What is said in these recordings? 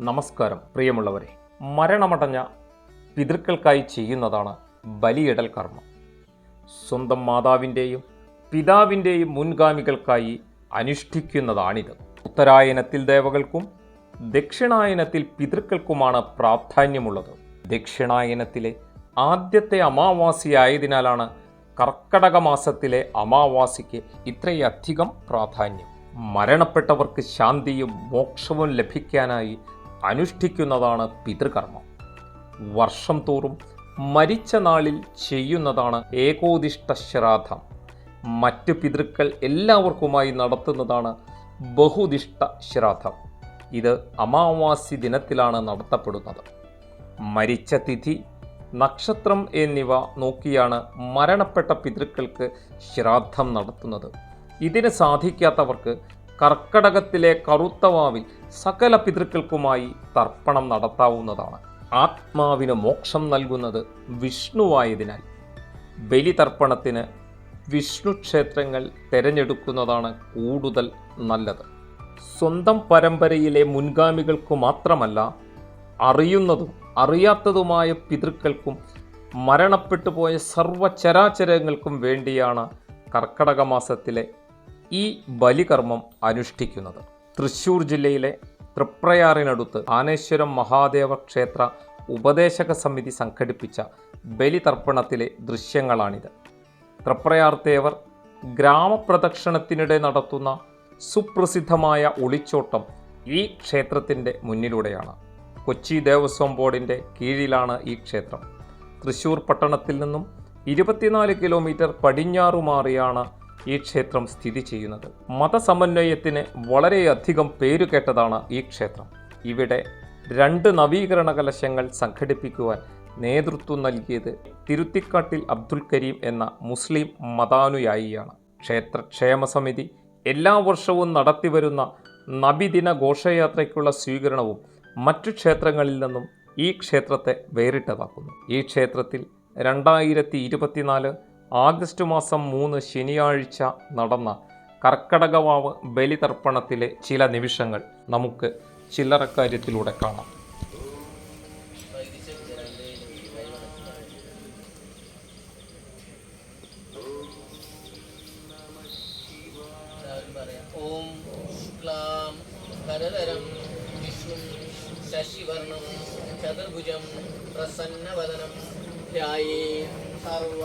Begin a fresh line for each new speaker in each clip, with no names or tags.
നമസ്കാരം പ്രിയമുള്ളവരെ. മരണമടഞ്ഞ പിതൃക്കൾക്കായി ചെയ്യുന്നതാണ് ബലിയിടൽ കർമ്മം. സ്വന്തം മാതാവിന്റെയും പിതാവിന്റെയും മുൻഗാമികൾക്കായി അനുഷ്ഠിക്കുന്നതാണിത്. ഉത്തരായനത്തിൽ ദേവകൾക്കും ദക്ഷിണായനത്തിൽ പിതൃക്കൾക്കുമാണ് പ്രാധാന്യമുള്ളത്. ദക്ഷിണായനത്തിലെ ആദ്യത്തെ അമാവാസിയായതിനാലാണ് കർക്കടക മാസത്തിലെ അമാവാസിക്ക് ഇത്രയധികം പ്രാധാന്യം. മരണപ്പെട്ടവർക്ക് ശാന്തിയും മോക്ഷവും ലഭിക്കാനായി അനുഷ്ഠിക്കുന്നതാണ് പിതൃകർമ്മം. വർഷം തോറും മരിച്ച നാളിൽ ചെയ്യുന്നതാണ് ഏകോദിഷ്ട ശ്രാദ്ധം. മറ്റ് പിതൃക്കൾ എല്ലാവർക്കുമായി നടത്തുന്നതാണ് ബഹുദിഷ്ട ശ്രാദ്ധം. ഇത് അമാവാസി ദിനത്തിലാണ് നടത്തപ്പെടുന്നത്. മരിച്ച തിഥി നക്ഷത്രം എന്നിവ നോക്കിയാണ് മരണപ്പെട്ട പിതൃക്കൾക്ക് ശ്രാദ്ധം നടത്തുന്നത്. ഇതിന് സാധിക്കാത്തവർക്ക് കർക്കടകത്തിലെ കറുത്തവാവിൽ സകല പിതൃക്കൾക്കുമായി തർപ്പണം നടത്താവുന്നതാണ്. ആത്മാവിന് മോക്ഷം നൽകുന്നത് വിഷ്ണുവായതിനാൽ. ബലിതർപ്പണത്തിന് വിഷ്ണു ക്ഷേത്രങ്ങൾ തിരഞ്ഞെടുക്കുന്നതാണ് കൂടുതൽ നല്ലത്. സ്വന്തം പരമ്പരയിലെ മുൻഗാമികൾക്കു മാത്രമല്ല അറിയുന്നതും അറിയാത്തതുമായ പിതൃക്കൾക്കും മരണപ്പെട്ടു പോയ സർവചരാചരങ്ങൾക്കും വേണ്ടിയാണ് കർക്കടക മാസത്തിലെ ഈ ബലികർമ്മം അനുഷ്ഠിക്കുന്നത്. തൃശ്ശൂർ ജില്ലയിലെ തൃപ്രയാറിനടുത്ത് ആനേശ്വരം മഹാദേവ ക്ഷേത്ര ഉപദേശക സമിതി സംഘടിപ്പിച്ച ബലിതർപ്പണത്തിലെ ദൃശ്യങ്ങളാണിത്. തൃപ്രയാർ തേവർ ഗ്രാമപ്രദക്ഷിണത്തിനിടെ നടത്തുന്ന സുപ്രസിദ്ധമായ ഒളിച്ചോട്ടം ഈ ക്ഷേത്രത്തിന്റെ മുന്നിലൂടെയാണ്. കൊച്ചി ദേവസ്വം ബോർഡിന്റെ കീഴിലാണ് ഈ ക്ഷേത്രം. തൃശ്ശൂർ പട്ടണത്തിൽ നിന്നും ഇരുപത്തിനാല് കിലോമീറ്റർ പടിഞ്ഞാറു മാറിയാണ് ഈ ക്ഷേത്രം സ്ഥിതി ചെയ്യുന്നത്. മതസമന്വയത്തിന് വളരെയധികം പേരുകേട്ടതാണ് ഈ ക്ഷേത്രം. ഇവിടെ രണ്ട് നവീകരണ കലശങ്ങൾ സംഘടിപ്പിക്കുവാൻ നേതൃത്വം നൽകിയത് തിരുത്തിക്കാട്ടിൽ അബ്ദുൽ കരീം എന്ന മുസ്ലിം മതാനുയായിയാണ്. ക്ഷേത്ര ക്ഷേമ സമിതി എല്ലാ വർഷവും നടത്തിവരുന്ന നബിദിന ഘോഷയാത്രയ്ക്കുള്ള സ്വീകരണവും മറ്റു ക്ഷേത്രങ്ങളിൽ നിന്നും ഈ ക്ഷേത്രത്തെ വേറിട്ടതാക്കുന്നു. ഈ ക്ഷേത്രത്തിൽ രണ്ടായിരത്തി ഇരുപത്തിനാല് ആഗസ്റ്റ് മാസം മൂന്ന് ശനിയാഴ്ച നടന്ന കർക്കടകവാവ് ബലിതർപ്പണത്തിലെ ചില നിമിഷങ്ങൾ നമുക്ക് ചില്ലറക്കാര്യത്തിലൂടെ കാണാം.
ഓം ശശിവർണം ചതുർഭുജം പ്രസന്നവദനം ധ്യായേ സർവ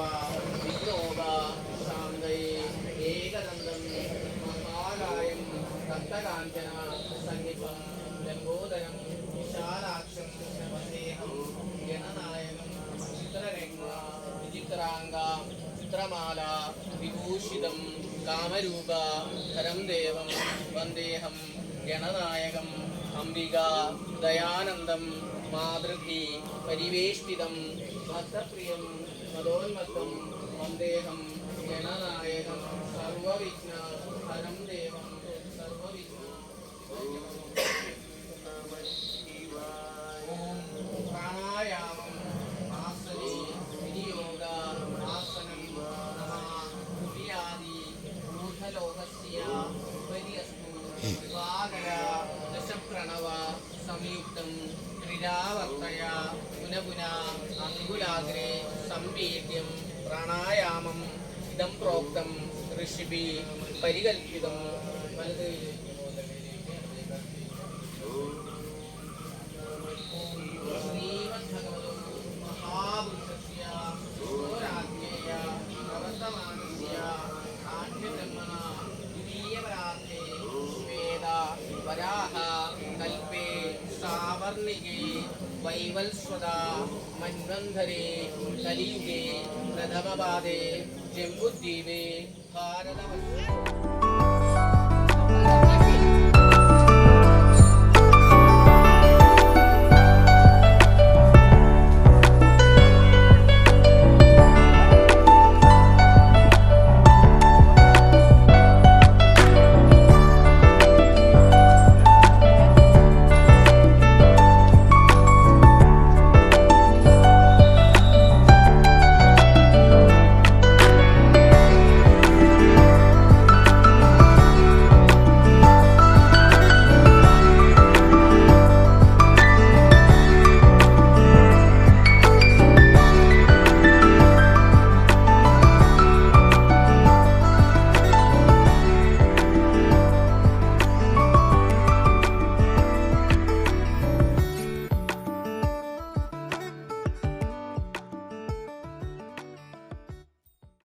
ഭക്തകാഞ്ചന സന്നിപം ലംബോദരം വിശാലാക്ഷം വന്ദേഹം ഗണനായകം ചിത്രരംഗ വിചിത്രാംഗ ചിത്രമാല വിഭൂഷിതം കാമരൂപ ഹരം ദേവം വന്ദേഹം ഗണനായകം അംബിക ദയാനന്ദം മാതൃഭി പരിവേഷ്ടിതം ഭക്തപ്രിയം മതോന്മത്തം വന്ദേഹം ഗണനായകം സർവവിഘ്ന ഹരം ദേവം ദശപ്രണവ സംയുക്തം ക്രിയാവർത്തയ പുന പുന അങ്കുലാഗ്രേ സംവേദ്യം പ്രാണായാമം ഇതം പ്രോക്തം ഋഷിഭി പരികൽപ്പിതം വലത് सावर्णिगे वैवल्स्वदा मन्वन्धरे कलियुगे प्रथमपादे जम्बुद्वीपे भारतवर्षे